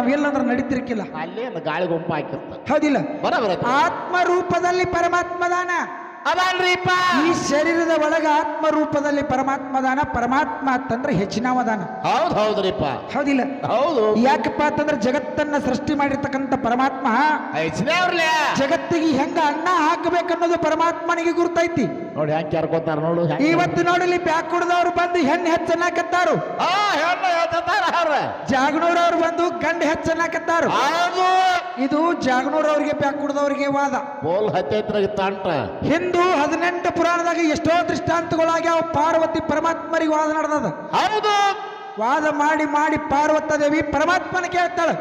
ಅವೆಲ್ಲಂದ್ರೆ ನಡೀತಿರ್ಕಿಲ್ಲ. ಅಲ್ಲಿ ಗಾಳಿ ಗುಂಪು ಹಾಕಿರ್ತ ಹೌದಿಲ್ಲ. ಬರಬರ ಆತ್ಮ ರೂಪದಲ್ಲಿ ಪರಮಾತ್ಮದಾನ ಅದಲ್ರಿಪ್ಪ ಈ ಶರೀರದ ಒಳಗ ಆತ್ಮ ರೂಪದಲ್ಲಿ ಪರಮಾತ್ಮದಾನ ಪರಮಾತ್ಮ ಅಂತಂದ್ರೆ ಹೆಚ್ಚಿನವದಾನ ಹೌದ್ ಹೌದ್ರಿಪ್ಪ ಹೌದಿಲ್ಲ. ಹೌದು. ಯಾಕಪ್ಪ ಅಂತಂದ್ರೆ ಜಗತ್ತನ್ನ ಸೃಷ್ಟಿ ಮಾಡಿರ್ತಕ್ಕಂಥ ಪರಮಾತ್ಮ. ಜಗತ್ತಿಗೆ ಹೆಂಗ ಅನ್ನ ಹಾಕಬೇಕನ್ನೋದು ಪರಮಾತ್ಮನಿಗೆ ಗುರ್ತೈತಿ. ನೋಡಿ ಹೆಂಗ್ ಕೇರ್ಕೋತಾರ ನೋಡು ಇವತ್ತು ಇಲ್ಲಿ ಬ್ಯಾಕ್ ಕುಡ್ದವ್ರು ಬಂದು ಹೆಣ್ಣು ಹೆಚ್ಚನ್ನಾಕತ್ತಾರು. ಆ ಹೆಣ್ಣು ಹೇಳ್ತಾರ ಅವ್ರ ಜಾಗನೂರವ್ರು ಬಂದು ಗಂಡ ಹೆಚ್ಚನ್ನಾಕತ್ತಾರು. ಇದು ಜಾಗನೂರವ್ರಿಗೆ ಬ್ಯಾಕ್ ಕುಡ್ದವ್ರಿಗೆ ವಾದ. ಬೋಲ್ ಹತ್ತೈತ್ರಾಗ ತಂಟ ಹಿಂದೂ ಹದಿನೆಂಟು ಪುರಾಣದಾಗ ಎಷ್ಟೋ ದೃಷ್ಟಾಂತಗಳಾಗ್ಯಾವ ಪಾರ್ವತಿ ಪರಮಾತ್ಮರಿಗೆ ವಾದ ನಡೆದದ. ಹೌದು. ವಾದ ಮಾಡಿ ಮಾಡಿ ಪಾರ್ವತ ದೇವಿ ಪರಮಾತ್ಮನ ಕೇಳ್ತಾಳೆ.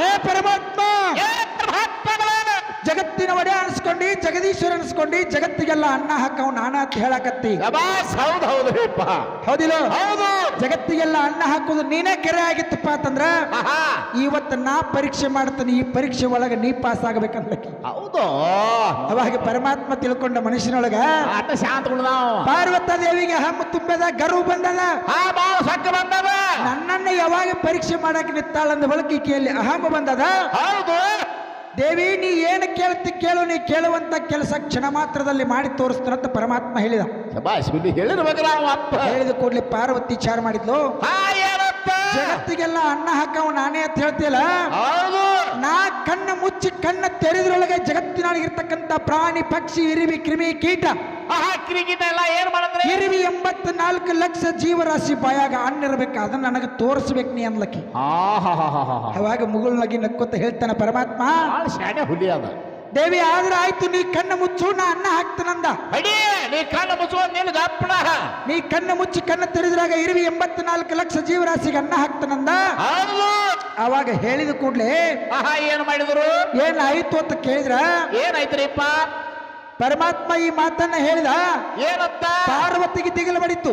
ಹೇ ಪರಮಾತ್ಮ? ಜಗತ್ತಿನ ಒಡೆ ಅನ್ಸ್ಕೊಂಡಿ ಜಗದೀಶ್ವರ ಅನ್ಸ್ಕೊಂಡಿ ಜಗತ್ತಿಗೆಲ್ಲ ಅನ್ನ ಹಾಕವ್ ನಾನ ಅಂತ ಹೇಳಕತ್ತಿ. ಹೌದು ಹೌದು ಹೌದಿಲ್ಲ? ಹೌದು. ಜಗತ್ತಿಗೆಲ್ಲ ಅನ್ನ ಹಾಕೋದು ನೀನೇ ಕೆರೆ ಆಗಿತ್ತಪ್ಪ ಅಂತಂದ್ರ. ಇವತ್ತು ನಾ ಪರೀಕ್ಷೆ ಮಾಡ್ತೀನಿ ಈ ಪರೀಕ್ಷೆ ಒಳಗೆ ನೀ ಪಾಸ್ ಆಗ್ಬೇಕಂದ್ಲಕ್ಕಿ. ಹೌದು. ಅವಾಗ ಪರಮಾತ್ಮ ತಿಳ್ಕೊಂಡ ಮನುಷ್ಯನೊಳಗ ಆತ ಶಾಂತ ಪಾರ್ವತ ದೇವಿಗೆ ಹಮ್ಮು ತುಂಬದ ಗರ್ವ ಬಂದದ. ನನ್ನನ್ನ ಯಾವಾಗ ಪರೀಕ್ಷೆ ಮಾಡಕ್ ನಿತ್ತಾಳಂದ ಬಳಕೆ ಅಹಮ ಬಂದದ? ಹೌದು. ದೇವಿ ನೀ ಏನು ಕೇಳ್ತಿ ಕೇಳು ನೀ ಕೇಳುವಂತ ಕೆಲಸ ಕ್ಷಣ ಮಾತ್ರದಲ್ಲಿ ಮಾಡಿ ತೋರಿಸ್ತಾನಂತ ಪರಮಾತ್ಮ ಹೇಳಿದ. ಹೇಳಿದ ಕೂಡಲೇ ಪಾರ್ವತಿ ಚಾರ ಮಾಡಿದ್ಲು. ಜಗತ್ತಿಗೆಲ್ಲ ಅನ್ನ ಹಾಕವ ನಾನೇ ಅಂತ ಹೇಳ್ತಿಯಲ್ಲ? ಹೌದು. ನಾ ಕಣ್ಣು ಮುಚ್ಚಿ ಕಣ್ಣ ತೆರೆದ್ರೊಳಗೆ ಜಗತ್ತಿನೊಳಗಿರ್ತಕ್ಕಂಥ ಪ್ರಾಣಿ ಪಕ್ಷಿ ಇರಿವಿ ಕ್ರಿಮಿ ಕೀಟ ಆಹಾ ಕ್ರಿಕೆಟ್ ಎಲ್ಲ ಏನ್ ಮಾಡಿದ್ರೆ? ಇರಿವಿ ಎಂಬತ್ನಾಲ್ಕು ಲಕ್ಷ ಜೀವರಾಶಿ ಬಾಯಾಗ ಇರ್ಬೇಕು ಅದನ್ನ ನನಗೆ ತೋರಿಸ್ಬೇಕು ನೀ ಅನ್ಲಕ್ಕಿ ಆಹಾ ಅವಾಗ ಮುಗುಳ್ನಾಗಿ ನಕ್ಕೊತ ಹೇಳ್ತಾನೆ ಪರಮಾತ್ಮ. ಆ ಶಾಣೆ ಹುಲಿ ಅದ. ದೇವಿ ಆದ್ರೆ ಆಯ್ತು ನೀ ಕಣ್ಣು ಮುಚ್ಚು ನಾ ಅನ್ನ ಹಾಕ್ತನಂದ ಅಡಿ ನೀ ಕಣ್ಣು ಮುಚ್ಚುವ ನಿನಗ ಅಪ್ಪಣ ನೀ ಕಣ್ಣು ಮುಚ್ಚಿ ಕಣ್ಣು ತೆರೆದ್ರಾಗ ಇರುವಿ ಎಂಬತ್ನಾಲ್ಕು ಲಕ್ಷ ಜೀವರಾಶಿಗೆ ಅನ್ನ ಹಾಕ್ತನಂದ ಅವಾಗ ಹೇಳಿದ ಕೂಡ್ಲೆ ಆಹಾ ಏನ್ ಮಾಡಿದ್ರು? ಏನಾಯ್ತು ಅಂತ ಕೇಳಿದ್ರ? ಏನಾಯ್ತ್ರಿಪ್ಪ ಪರಮಾತ್ಮ ಈ ಮಾತನ್ನ ಹೇಳಿದ ಏನಂತ? ಪಾರ್ವತಿಗೆ ತಿಗಿಲು ಬಡಿತು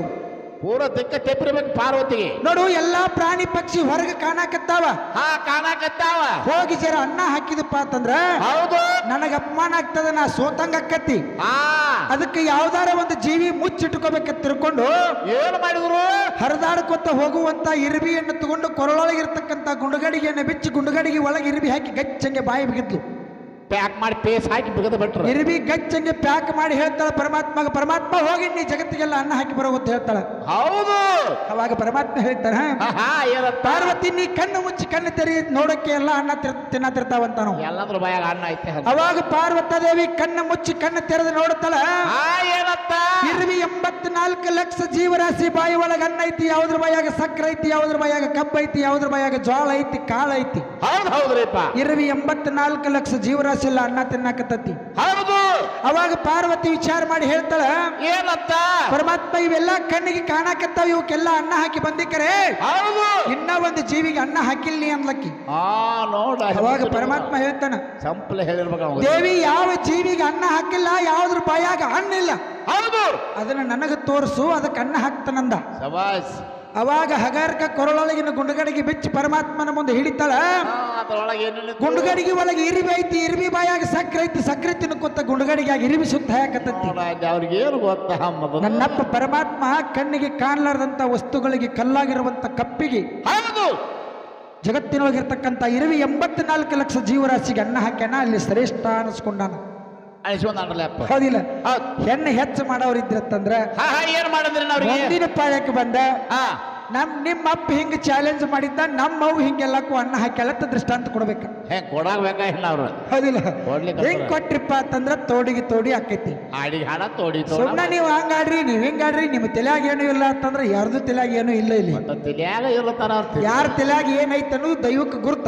ಪೂರ ದಿಕ್ಕ ತೆಪ್ಪಿರ್ಬೇಕು ಪಾರ್ವತಿಗೆ. ನೋಡು ಎಲ್ಲಾ ಪ್ರಾಣಿ ಪಕ್ಷಿ ಹೊರಗೆ ಕಾಣಕತ್ತಾವ. ಹಾ ಕಾಣಕತ್ತಾವ. ಹೋಗಿ ಜರ ಅನ್ನ ಹಾಕಿದಪ್ಪ ಅಂತಂದ್ರ ಹೌದು. ನನಗ ಅಪಮಾನ ಆಗ್ತದ ನಾ ಸೋತಂಗ ಅಕ್ಕತ್ತಿ ಹಾ. ಅದಕ್ಕೆ ಯಾವ್ದಾರ ಒಂದು ಜೀವಿ ಮುಚ್ಚಿಟ್ಕೋಬೇಕಂತ ತಿಳ್ಕೊಂಡು ಏನ್ ಮಾಡಿದ್ರು? ಹರಿದಾಡ್ಕೊತ ಹೋಗುವಂತ ಇರ್ಬಿಯನ್ನು ತಗೊಂಡು ಕೊರಳೊಳಗಿರ್ತಕ್ಕಂತ ಗುಂಡುಗಡಿಗೆಯನ್ನು ಬಿಚ್ಚಿ ಗುಂಡುಗಡಿಗೆ ಒಳಗೆ ಇರ್ಬಿ ಹಾಕಿ ಗಚ್ಚಂಗೆ ಬಾಯಿ ಬಿಗಿದ್ಲು. ಪ್ಯಾಕ್ ಮಾಡಿ ಪೇಸ್ ಹಾಕಿ ಬಿಗದ ಬಿಟ್ರು. ಇರ್ವಿ ಗಚ್ಚಂಗೆ ಪ್ಯಾಕ್ ಮಾಡಿ ಹೇಳ್ತಾಳೆ ಪರಮಾತ್ಮಗ ಪರಮಾತ್ಮ ಹೋಗಿ ನೀ ಜಗತ್ತಿಗೆಲ್ಲ ಅನ್ನ ಹಾಕಿ ಬರೋಗುತ್ತೆ ಹೇಳ್ತಾಳೆ. ಹೌದು. ಅವಾಗ ಪರಮಾತ್ಮ ಹೇಳ್ತಾನೆ ಪಾರ್ವತಿ ನೀ ಕಣ್ಣು ಮುಚ್ಚಿ ಕಣ್ಣು ತೆರಿ ನೋಡಕ್ಕೆ ಎಲ್ಲ ಅನ್ನ ತಿರ್ ತಿನ್ನತಿರ್ತಾವಂತ ನಾವು ಎಲ್ಲಾದ್ರೂ ಬಾಯಾಗ ಅನ್ನ ಐತೆ ಅವಾಗ ಪಾರ್ವತ ದೇವಿ ಕಣ್ಣು ಮುಚ್ಚಿ ಕಣ್ಣು ತೆರೆದು ನೋಡುತ್ತಾಳ ಇರ್ವಿ ಎಂಬತ್ನಾಲ್ಕು ಲಕ್ಷ ಜೀವರಾಶಿ ಬಾಯಿ ಒಳಗೆ ಅನ್ನ ಐತಿ ಯಾವ್ದ್ರ ಬಾಯಾಗ ಸಕ್ಕರೆ ಐತಿ ಯಾವ್ದ್ರ ಬಾಯಾಗ ಕಬ್ಬ ಐತಿ ಯಾವ್ದ್ರ ಬಾಯಾಗ ಜೋಳ ಐತಿ ಕಾಳ ಐತಿ. ಹೌದು ಹೌದ್ರಿಪ್ಪ. ಇರ್ವಿ ಎಂಬತ್ನಾಲ್ಕು ಲಕ್ಷ ಜೀವರಾಶಿ ಎಲ್ಲ ಅನ್ನ ತಿನ್ನಾಕತ್ತತಿ. ಹೌದು. ಅವಾಗ ಪಾರ್ವತಿ ವಿಚಾರ ಮಾಡಿ ಹೇಳ್ತಾಳ ಏನತ್ತ? ಪರಮಾತ್ಮ ಇವೆಲ್ಲ ಕಣ್ಣಿಗೆ ಕಾಣಕತ್ತಾವ ಇವಕ್ಕೆಲ್ಲ ಅನ್ನ ಹಾಕಿ ಬಂದಿಕ್ಕರೆ ಹೌದು. ಇನ್ನ ಒಂದು ಜೀವಿಗೆ ಅನ್ನ ಹಾಕಿಲ್ಲ ನೀ ಅನ್ಲಕ್ಕಿ ಆ ನೋಡ. ಅವಾಗ ಪರಮಾತ್ಮ ಹೇಳ್ತಾನ ಸಂಪ್ಲ ಹೇಳಿರ್ಬೇಕು. ದೇವಿ ಯಾವ ಜೀವಿಗೆ ಅನ್ನ ಹಾಕಿಲ್ಲ ಯಾವ್ದ್ರ ಬಾಯಾಗ ಹಣ್ಣಿಲ್ಲ. ಹೌದು. ಅದನ್ನ ನನಗೆ ತೋರಿಸು ಅದಕ್ಕೆ ಅನ್ನ ಹಾಕ್ತಾನಂದ. ಶಬಾಸ್ ಅವಾಗ ಹಗಾರ್ಕ ಕೊರಳೊಳಗಿನ ಗುಂಡುಗಡಿಗೆ ಬಿಚ್ಚಿ ಪರಮಾತ್ಮನ ಮುಂದೆ ಹಿಡಿತಾಳ. ಗುಂಡುಗಡಿಗೆ ಒಳಗೆ ಇರಿಬಿ ಐತಿ ಇರಿಬಿ ಬಾಯಾಗ ಸಕ್ರೆ ಐತಿ ಸಕ್ಕರೆ ತಿನ್ಕೊತ ಗುಂಡುಗಡಿಗೆ ಇರಿಬಿ ಸುತ್ತ ಹಾಕತ್ತಿ ಅವ್ರಿಗೆ ಏನು ಗೊತ್ತಾ ಮೊದಲು ನನ್ನಪ್ಪ ಪರಮಾತ್ಮ ಕಣ್ಣಿಗೆ ಕಾಣಲಾರದಂತ ವಸ್ತುಗಳಿಗೆ ಕಲ್ಲಾಗಿರುವಂತ ಕಪ್ಪಿಗೆ. ಹೌದು. ಜಗತ್ತಿನೊಳಗಿರ್ತಕ್ಕಂಥ ಇರುವಿ ಎಂಬತ್ನಾಲ್ಕು ಲಕ್ಷ ಜೀವರಾಶಿಗೆ ಅನ್ನ ಹಾಕ್ಯಾನ ಅಲ್ಲಿ ಶ್ರೇಷ್ಠ ಅನಿಸ್ಕೊಂಡಾನ. ಹೌದಿಲ್ಲ. ಹೌದು. ಹೆಣ್ಣು ಹೆಚ್ಚು ಮಾಡೋರಿದ್ರತ್ತಂದ್ರ ಹಾ ಹಾ ಏನ್ ಮಾಡಿದ್ರಿ ಅವ್ರಿಗೆ ಮುಂದಿನ ಪಾಳ್ಯಕ್ಕೆ ಬಂದ. ನಮ್ ನಿಮ್ಮ ಅಪ್ಪ ಹಿಂಗ ಚಾಲೆಂಜ್ ಮಾಡಿದ್ದ ನಮ್ಮ ಅವು ಹಿಂಗೆಲ್ಲಕ್ಕೂ ಅನ್ನ ಹಾಕ್ಯಾಳತ್ತ ದೃಷ್ಟಾಂತ ಕೊಡ್ಬೇಕು. ಹೆಂಗ್ ಅವ್ರು? ಹೌದಿಲ್ಲ. ಕೊಟ್ರಿಪ್ಪ ಅಂತಂದ್ರ ತೋಡಿಗೆ ತೋಡಿ ಆಕೈತಿ ಆಡಿ ಹಣ ತೋಡಿ ಸುಮ್ಮನೆ ನೀವು ಹಂಗಾಡ್ರಿ ನೀವ್ ಹಿಂಗಾಡ್ರಿ ನಿಮ್ಮ ತಲೆಯಾಗ ಏನು ಇಲ್ಲ ಅಂತಂದ್ರೆ ಯಾರ್ದು ತಲೆಯಾಗ ಏನು ಇಲ್ಲ ಇಲ್ಲಿ. ಇರ್ತಾರ ಯಾರ ತಲೆಯಾಗ ಏನೈತೆ ಅನ್ನೋದು ದೈವಕ್ಕೆ ಗುರುತ.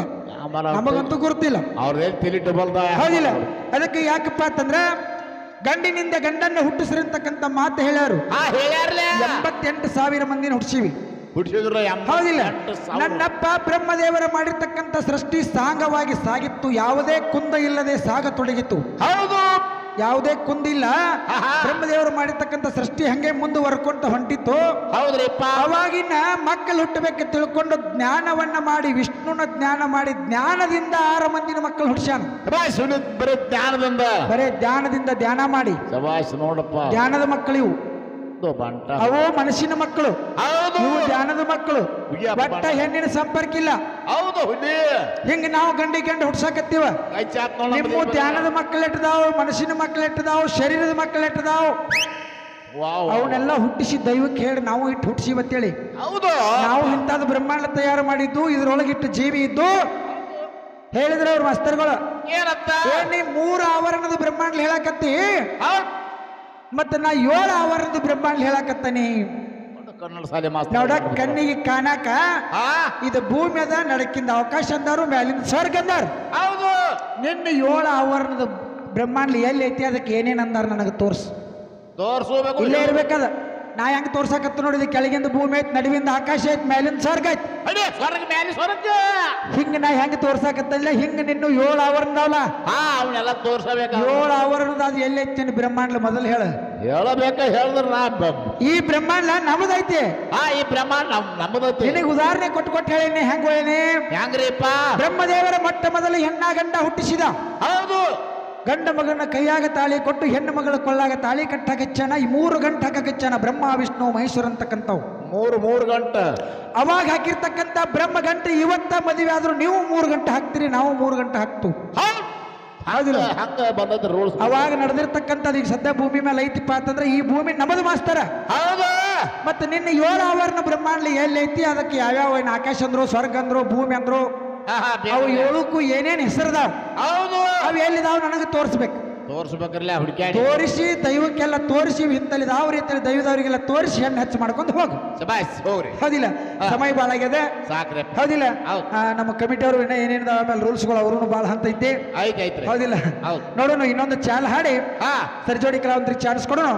ನಮಗಂತೂ ಗುರುತಿಲ್ಲ ಅವ್ರದೇ ತಿಳಿ ಡಬಲ್ದ ಹೌದಿಲ್ಲ. ಅದಕ್ಕೆ ಯಾಕಪ್ಪ ಅಂತಂದ್ರೆ ಗಂಡಿನಿಂದ ಗಂಡನ್ನ ಹುಟ್ಟಿಸಿರ್ತಕ್ಕಂಥ ಮಾತು ಹೇಳ್ಯಾರು. ಎಂಬತ್ತೆಂಟು ಸಾವಿರ ಮಂದಿನ ಹುಟ್ಟಿಸಿವಿ. ಹೌದಿಲ್ಲ. ನನ್ನಪ್ಪ ಬ್ರಹ್ಮದೇವರ ಮಾಡಿರ್ತಕ್ಕಂಥ ಸೃಷ್ಟಿ ಸಾಂಗವಾಗಿ ಸಾಗಿತ್ತು. ಯಾವುದೇ ಕುಂದ ಇಲ್ಲದೆ ಸಾಗತೊಡಗಿತ್ತು ಹೌದು. ಯಾವುದೇ ಕುಂದಿಲ್ಲ. ಬ್ರಹ್ಮದೇವರು ಮಾಡಿರ್ತಕ್ಕಂಥ ಸೃಷ್ಟಿ ಹಂಗೆ ಮುಂದುವರ್ಕೊಂತ ಹೊಂಟಿತ್ತು. ಹೌದ್ರಿಪ್ಪ. ಅವಾಗಿನ ಮಕ್ಕಳು ಹುಟ್ಟಬೇಕು ತಿಳ್ಕೊಂಡು ಜ್ಞಾನವನ್ನ ಮಾಡಿ ವಿಷ್ಣುನ ಜ್ಞಾನ ಮಾಡಿ ಜ್ಞಾನದಿಂದ ಆರ ಮಂದಿನ ಮಕ್ಕಳು ಹುಡ್ಸ್ಯಾನ ಬರೀ ಜ್ಞಾನದಿಂದ. ಬರೇ ಜ್ಞಾನದಿಂದ ಧ್ಯಾನ ಮಾಡಿ. ನೋಡಪ್ಪ. ಜ್ಞಾನದ ಮಕ್ಕಳಿವು. ಬಂಟ. ಅವು ಮನಸ್ಸಿನ ಮಕ್ಕಳು ಹೌದು. ಇವು ಧ್ಯಾನದ ಮಕ್ಕಳು. ಬಟ್ಟ ಹೆಣ್ಣಿನ ಸಂಪರ್ಕ ಇಲ್ಲ. ಹೌದು ಹುಲಿ ಹಿಂಗ ನಾವು ಗಂಡಿ ಗಂಡು ಹುಡ್ಸಾಕತ್ತೀವ? ಕೈ ಚಾಪ್ ನೋಡ ನಿಮ್ಮ ಧ್ಯಾನದ ಮಕ್ಕಳು ಎಟ್ಟದಾವು ಮನಸ್ಸಿನ ಮಕ್ಕಳು ಎಟ್ಟದಾವು ಶರೀರದ ಮಕ್ಕಳು ಎಟ್ಟದಾವು? ವಾವ್. ಅವನ್ನೆಲ್ಲ ಹುಟ್ಟಿಸಿ ದೈವಕ್ಕೆ ಹೇಳಿ ನಾವು ಇಟ್ಟು ಹುಟ್ಟಿಸಿ ಅಂತೇಳಿ. ಹೌದು. ನಾವು ಇಂಥದ್ದು ಬ್ರಹ್ಮಾಂಡ ತಯಾರು ಮಾಡಿದ್ದು ಇದ್ರೊಳಗಿಟ್ಟು ಜೀವಿ ಇದ್ದು ಹೇಳಿದ್ರೆ ಅವ್ರ ಮಾಸ್ತರ್ಗಳು. ಏನಂತ? ಏನ್ ನೀ ಮೂರು ಆವರಣದ ಬ್ರಹ್ಮಾಂಡ ಹೇಳಕತ್ತಿ. ಹೌದ್. ಮತ್ತ ನಾ ಏಳು ಆವರಣದ ಬ್ರಹ್ಮಾಂಡ ಹೇಳಕತ್ತಾನಿ. ಕನ್ನಡ ಶಾಲೆ ನೋಡ ಕಣ್ಣಿಗೆ ಕಾಣಾಕ ಇದು ಭೂಮಿ ಅದ ನಡಕಿಂದ ಅವಕಾಶ ಅಂದಾರು ಮ್ಯಾಲಿಂದ ಸ್ವರ್ಗ ಅಂದಾರ ಹೌದು. ನಿನ್ನ ಏಳು ಆವರಣದ ಬ್ರಹ್ಮಾಂಡ ಎಲ್ಲಿ ಐತಿ ಅದಕ್ಕೆ ಏನೇನು ಅಂದಾರ ನನಗೆ ತೋರ್ಸು. ತೋರ್ಸೋಬೇಕು ಇಲ್ಲೇ ಇರ್ಬೇಕದ. ನಾ ಹೆಂಗ್ ತೋರ್ಸಕತ್ತ ನೋಡಿದ ಕೆಳಗಿಂದ ಭೂಮಿ ಐತಿ ನಡುವಿಂದ ಆಕಾಶ ಐತಿ ಮೇಲಿಂದ ಸ್ವರ್ಗ ಐತಿ. ಅಡಿ ಸ್ವರ್ಗ ಮೇಲೆ ಸ್ವರ್ಗ. ಹಿಂಗ ನಾ ಹೆಂಗ್ ತೋರ್ಸಕತ್ತಲ್ಲ ಹಿಂಗ ನಿನ್ನ ಏಳು ಆವರಣದವಲ್ಲ ಹಾ ಅವನ್ನೆಲ್ಲ ತೋರ್ಸಬೇಕ. ಏಳು ಆವರಣದ ಅದು ಎಲ್ಲಿ ಐತಿ ಬ್ರಹ್ಮಾಂಡ ಮೊದಲು ಹೇಳ. ಹೇಳಬೇಕ ಹೇಳಿದ್ರ ನಾ ಈ ಬ್ರಹ್ಮಾಂಡ ನಮ್ದೈತಿ. ಹಾ ಈ ಬ್ರಹ್ಮಾಂಡ ನಮ್ದೈತಿ. ನಿನಗೆ ಉದಾಹರಣೆ ಕೊಟ್ಟು ಕೊಟ್ಟು ಹೇಳಿನಿ ಹೆಂಗ್ ಹೇಳಿನಿ? ಹೆಂಗ್ರಿಪ್ಪ? ಬ್ರಹ್ಮದೇವರ ಮೊಟ್ಟ ಮೊದಲು ಹೆಣ್ಣ ಗಂಡ ಹುಟ್ಟಿಸಿದ. ಹೌದು. ಗಂಡ ಮಗನ ಕೈಯಾಗ ತಾಳಿ ಕೊಟ್ಟು ಹೆಣ್ಣು ಮಗಳ ಕೊಳ್ಳಾಗ ತಾಳಿ ಕಟ್ಟಾಕಚ್ಚನ ಈ ಮೂರು ಗಂಟೆ ಹಾಕಚ್ಚನ ಬ್ರಹ್ಮ ವಿಷ್ಣು ಮಹೇಶ್ವರ ಅಂತಕ್ಕಂಥವು. ಮೂರು ಮೂರು ಗಂಟೆ. ಅವಾಗ ಹಾಕಿರ್ತಕ್ಕಂಥ ಬ್ರಹ್ಮ ಗಂಟೆ ಇವತ್ತ ಮದುವೆ ಆದ್ರೂ ನೀವು ಮೂರು ಗಂಟೆ ಹಾಕ್ತೀರಿ ನಾವು ಮೂರು ಗಂಟೆ ಹಾಕ್ತು ಹೌದ್. ಹೌದಿಲ್ಲ? ಹಂಗ ಬಂದದ ರೂಲ್ಸ್ ಅವಾಗ ನಡೆದಿರ್ತಕ್ಕಂಥದ್ದು ಈಗ ಸದ್ಯ ಭೂಮಿ ಮೇಲೆ ಐತಿಪ್ಪ ಅಂತಂದ್ರೆ ಈ ಭೂಮಿ ನಮದು ಮಾಸ್ತರ. ಹೌದಾ. ಮತ್ತೆ ನಿನ್ನ ಏಳು ಆವರಣ ಬ್ರಹ್ಮಾಂಡ ಎಲ್ಲೈತಿ ಐತಿ ಅದಕ್ಕೆ ಯಾವ್ಯಾವ ಏನು ಆಕಾಶ ಅಂದ್ರು ಸ್ವರ್ಗ ಅಂದ್ರು ಭೂಮಿ ಅಂದ್ರು ಅವು. ಏಳಕ್ಕೂ ಏನೇನು ಹೆಸರದಾವ? ಹೌದು. ಅವು ಎಲ್ಲಿದಾವ ನನಗೆ ತೋರಿಸ್ಬೇಕು. ತೋರಿಸ್ಬೇಕ್ರಲ್ಲ ಹುಡುಕ್ಯಾಡಿ. ತೋರಿಸಿ ದೈವಕ್ಕೆಲ್ಲ ತೋರಿಸಿ ಇಂತಲ್ಲಿದಾವ ರೀತಿಯಲ್ಲಿ ದೈವದವರಿಗೆಲ್ಲ ತೋರಿಸಿ ಹೆಣ್ಣು ಹೆಚ್ಚು ಮಾಡ್ಕೊಂಡು ಹೋಗು. ಶಬಾಸ್ ಹೋಗ್ರಿ. ಹೌದಿಲ್ಲ. ಸಮಯ ಭಾಳ ಆಗ್ಯದ. ಸಾಕ್ರೆ. ಹೌದಿಲ್ಲ ಹೌದು. ಆ, ನಮ್ಮ ಕಮಿಟಿಯವರು ಇನ್ನೂ ಏನೇನು ಆಮೇಲೆ ರೂಲ್ಸ್ಗಳು ಅವರು ಭಾಳ ಹಂತ ಐತಿ. ಐತ್ ಐತ್ರಿ ಹೌದಿಲ್ಲ. ಹೌದು. ನೋಡೋಣ ಇನ್ನೊಂದು ಚಾಲ್ ಹಾಡಿ. ಹಾ. ಸರ್ಜೋಡಿ ಕಲಾವಂತರಿಗೆ ಚಾನ್ಸ್ ಕೊಡೋಣ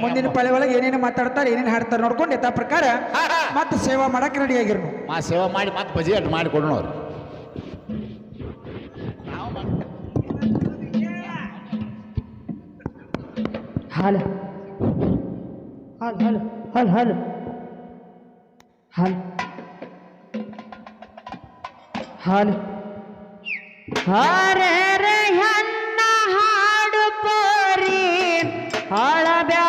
ಮುಂದಿನ. ಪಳೆ ಒಳಗೆ ಏನೇನು ಮಾತಾಡ್ತಾರೆ ಏನೇನು ಹಾಡ್ತಾರೆ ನೋಡ್ಕೊಂಡು ಯಥಾ ಪ್ರಕಾರ. ಮತ್ತೆ ಸೇವಾ ಮಾಡಕ್ಕೆ ರೆಡಿ ಆಗಿರ್ನು ಮಾ ಸೇವಾ ಮಾಡಿ ಮತ್ತೆ ಬಜೆಟ್ ಮಾಡಿ ಕೊಡೋಣ ಅವ್ರು ಹಾಲು ಹಾಲು ಹಾಲು ಹಾಲು ಹಾಲು ಹಾಲು ಹಾಲು ಹಾರೆ ರೇ ಹೆಣ್ಣ ಹಾಡು ಪೋರಿ ಹಾಳಬ್ಯಾಡ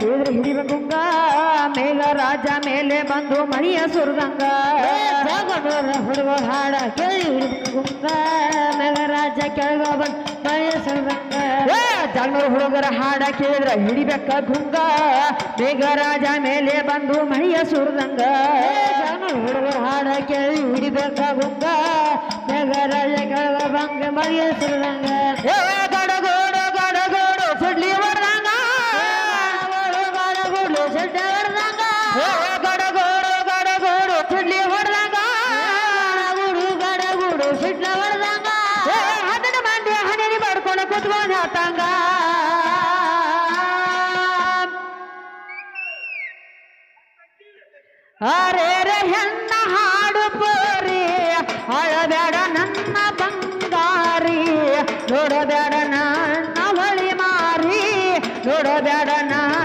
ಹಾಡ ಕೇಳಿದ್ರೆ ಗುಂಗ ಮೇಲ ರಾಜ ಮೇಲೆ ಬಂದು ಮಣಿಯ ಸುರ್ಗಂಗ. ಹುಡುಗ ಹಾಡ ಕೇಳಿ ಗುಂಗ ಮೇಲ ರಾಜ ಕೆಳಗ ಬಂದು ಮಣಿಯ ಸುರ್ಗಂಗ. ಜಾಗನೂರು ಹುಡುಗರ ಹಾಡ ಕೇಳಿದ್ರೆ ಹಿಡಿಬೇಕ ಗುಂಗ ಮೇಘರಾಜ ಮೇಲೆ ಬಂದು ಮಣಿಯ ಸುರ್ಗಂಗ. ಜಾಗನೂರು ಹುಡುಗರ ಹಾಡ ಕೇಳಿ ಹಿಡಿಬೇಕ ಗುಂಗ ಮೇಘರಾಜ ಕೆಳಗ ಬಂಗ ಮಣಿಯ ಸುರ್ಗಂಗ. ನೋಡಬೇಡ ನಾ ನವಳಿ ಮಾರಿ ನೋಡಬೇಡ ನನ್ನ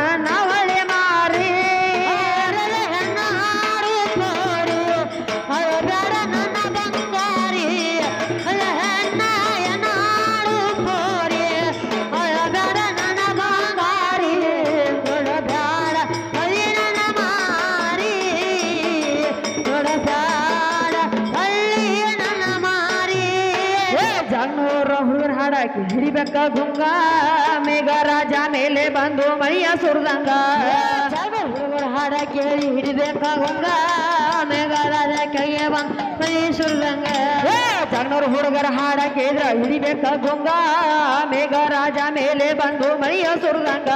ಹಿಡಿಬೇಕ ಗುಂಗ ಮೇಘ ರಾಜ ಮೇಲೆ ಬಂದು ಮೈಯ ಸುರಿದಂಗ ಹುಡುಗರ ಹಾಡ ಕೇಳಿ ಹಿಡಿಬೇಕ ಗುಂಗ ಮೇಘ ರಾಜ ಕೈಗೆ ಬಂದು ಮೈ ಸುರಿದಂಗ ಜಾಗ್ನೂರ ಹುಡುಗರ ಹಾಡ ಕೇಳಿದ್ರ ಹಿಡಿಬೇಕ ಗುಂಗ ಮೇಘ ರಾಜ ಮೇಲೆ ಬಂದು ಮೈಯ ಸುರಿದಂಗ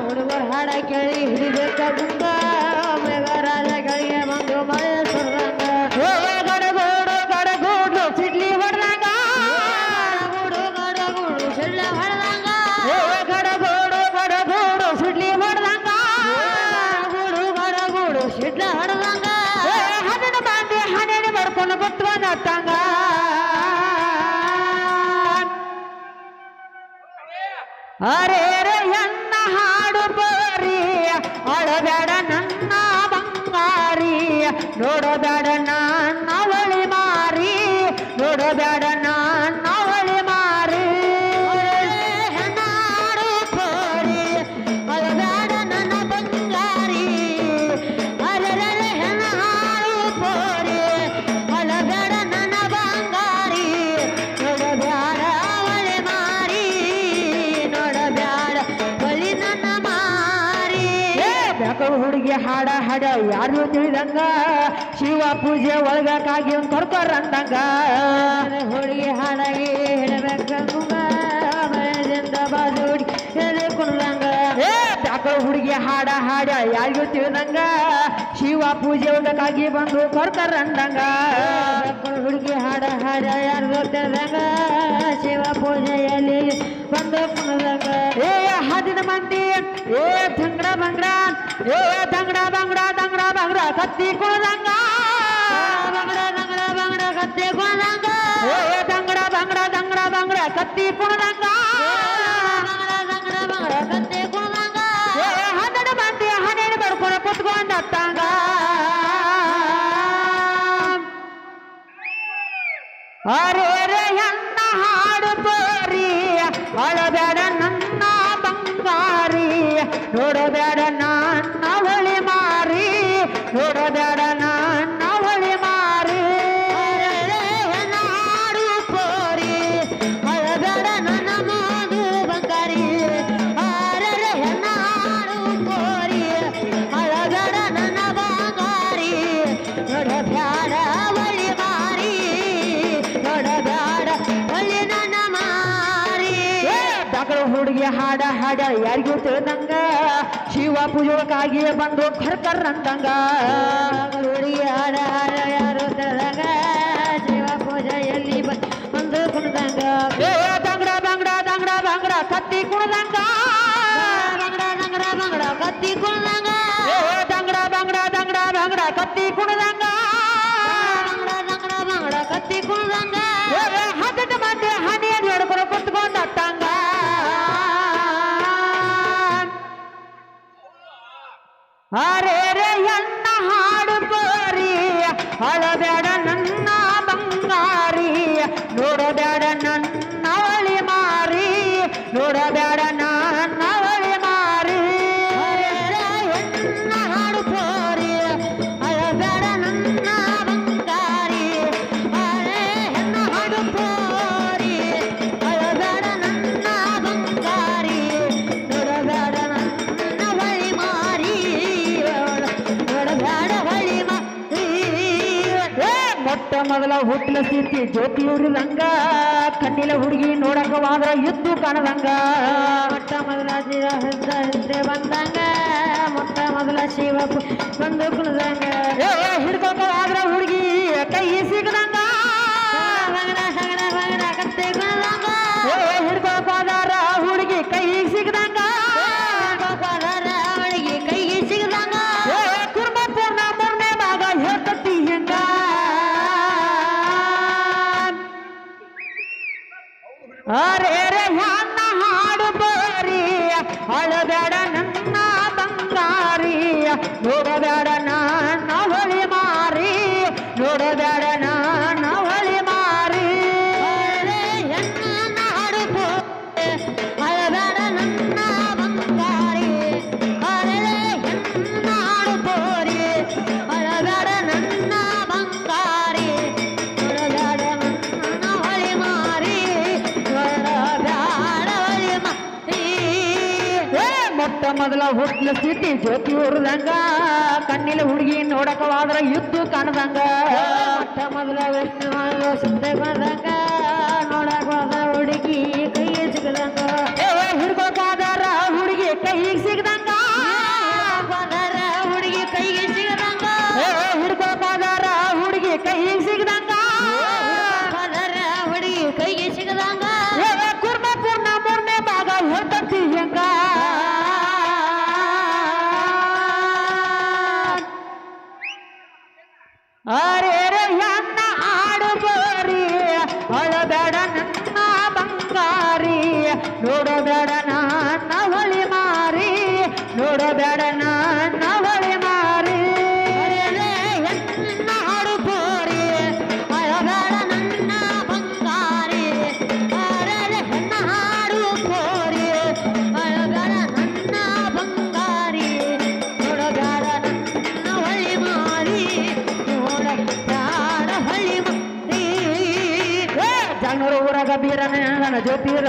ಹುಡುಗರ ಹಾಡ ಕೇಳಿ ಹಿಡಿಬೇಕ ಅರೆ ಅರೆ ಎನ್ನ ಹಾಡು ಬರಿ ಅಳಬೇಡ ಯಾರು ತಿಳಿದಂಗ ಶಿವ ಪೂಜೆ ಒಳಗಾಗಿ ಒಂದು ಕೊಡ್ತಾರ ಅಂದಂಗ. ಹುಡುಗಿ ಹಾಡಾಗಿ ಹುಡುಗಿ ಕುಡ್ದಂಗ ಹಾಡ ಹಾಡ ಯಾರಿಗೂ ತಿಳಿದಂಗ ಶಿವ ಪೂಜೆ ಒಳಗಾಗಿ ಬಂದು ಕೊಡ್ತಾರ ಅಂದಂಗ. ಹುಡುಗಿ ಹಾಡ ಹಾಡ ಯಾರಿಗೂ ತಿಳಿದಂಗ ಶಿವ ಪೂಜೆಯಲ್ಲಿ ಬಂದು ಕುಣದಂಗ. ಏ ಹದಿನ ಮಂದಿ ಏ ದಂಗಡ ಬಂಗಡ ಏ ದಂಗಡ ಬಂಗಡ ಬಂಗಡ ಕತ್ತಿ ಕುಣದಂಗ. ಬಂಗಡ ಬಂಗಡ ಬಂಗಡ ಕತ್ತಿ ಕುಣದಂಗ. ಏ ದಂಗಡ ಬಂಗಡ ದಂಗಡ ಬಂಗಡ ಕತ್ತಿ ಕುಣದಂಗ. ಹನ್ನೆರಡು ಮಂದಿ ಹನ್ನೆರಡು ಬಡ್ಕೊಂಡು ಕುತ್ಕೊಂಡ ತಂಗ ಅರೆ ಎನ್ನ ಹಾಡು ತೋರಿ ಅಳಬೇಡ ನನ್ನ ಬಂಗಾರಿ ನೋಡಬೇಡ ಹಾಡ ಹಾಡ ಯಾರಿಗೂ ತಿಳಿದಂಗ ಶಿವ ಪೂಜೆಗಾಗಿ ಬಂದು ಕರ್ಕರ್ ಅಂದಂಗ ಹುಡುಗಿ ಹಾಡ ಹಾಡ ಯಾರು ತಿಳಿದಂಗ ಶಿವ ಪೂಜೆಯಲ್ಲಿ ಬಂದು ಕುಣ್ದಂಗ ಏ ಬಂಗಡ ಬಂಗಡ ದಂಗಡ ಬಂಗಡ ಕತ್ತಿ ಕುಣ್ದಂಗ ಬಂಗಡ ದಂಗಡ ಬಂಗಡ ಕತ್ತಿ ಕುಣ್ದಂಗ ಏ ದಂಗಡ ಬಂಗಡ ದಂಗಡ ಬಂಗಡ ಕತ್ತಿ ಕುಣ್ದಂಗ ಬಂಗಡ ದಂಗಡ ಬಂಗಡ ಕತ್ತಿ ಕುಣ್ದಂಗ ಮೊಟ್ಟ ಮೊದಲ ಹುಟ್ಟಿನ ಸ್ಥಿತಿ ಜ್ಯೋತಿ ಉರಿದಂಗ ಕಣ್ಣಿಲ ಹುಡುಗಿ ನೋಡಕವಾದ್ರ ಎದ್ದು ಕಾಣದಂಗ. ಮೊಟ್ಟ ಮೊದಲ ಹಿಂದೆ ಬಂದಂಗ ಮೊಟ್ಟ ಮೊದಲ ಶಿವ ಬಂದು ಕುಣದಂಗ. ಹಿಡ್ಕೊಂಡವಾದ್ರ ಹುಡುಗಿ ಕೈ ಸಿಗದಂಗ. ಅರೆ ಹಾಡು ಬರಿ ಅಳಬೇಡ ಮೊದಲ ಹುಟ್ಟಿನ ಸ್ಥಿತಿ ಜ್ಯೋತಿ ಉರ್ದಂಗ ಕಣ್ಣಿಲ ಹುಡುಗಿ ನೋಡಕವಾದ್ರ ಯುದ್ಧ ಕಾಣದಂಗ. ಮೊದಲ ವಿಷ್ಣು ಸಿದ್ಧ ಬಂದಂಗ ಅಳಬೇಡ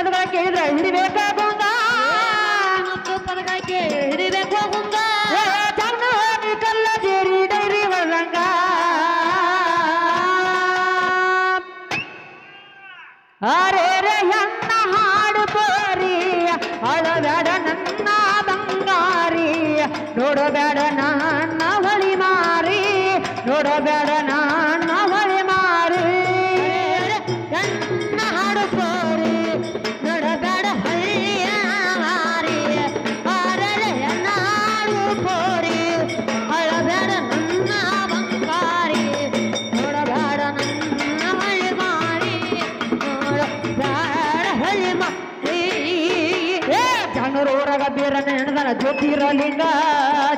ಪದಗಳ ಕೇಳಿದ್ರೆ ಹಿಡಿಬೇಕ ಜನರೂರಾಗ ಬೀರನ ಹೆಣದನ ಜ್ಯೋತಿರಲಿಂಗ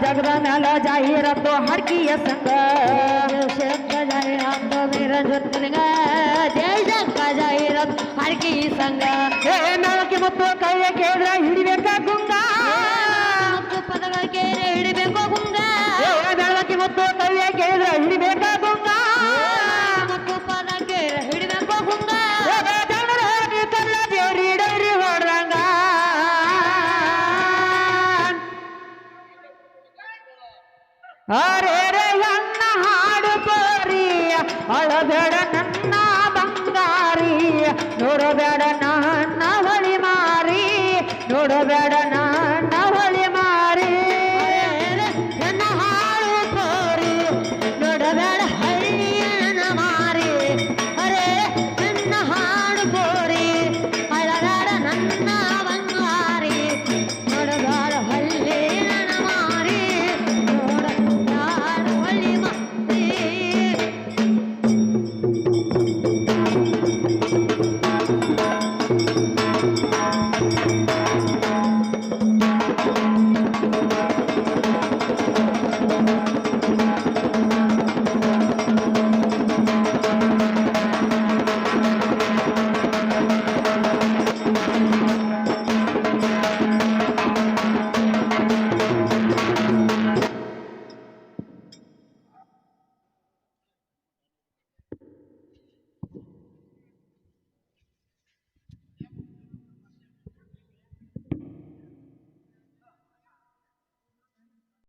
ಜಗದ ಮ್ಯಾಲ ಜಾಹೀರತ್ತು ಹರ್ಕಿಯ ಸಂಘ ದೇಶಕ್ಕ ಜಾಹೀರತ್ತು ಬೀರ ಜ್ಯೋತಿರ್ಲಿಂಗ ದೇಶಕ್ಕ ಜಾಹೀರತ್ತು ಹರ್ಕಿ ಸಂಘ ಏ ಮೇಳಕ್ಕೆ ಮತ್ತು ಕೈಯ ಕೇಳಿದ್ರ ಹಿಡಿಬೇಕ ಗುಂಗ ಅರೆ ಅಣ್ಣ ಹಾಡು ಬರಿಯ ಅಳಬೇಡ ನನ್ನ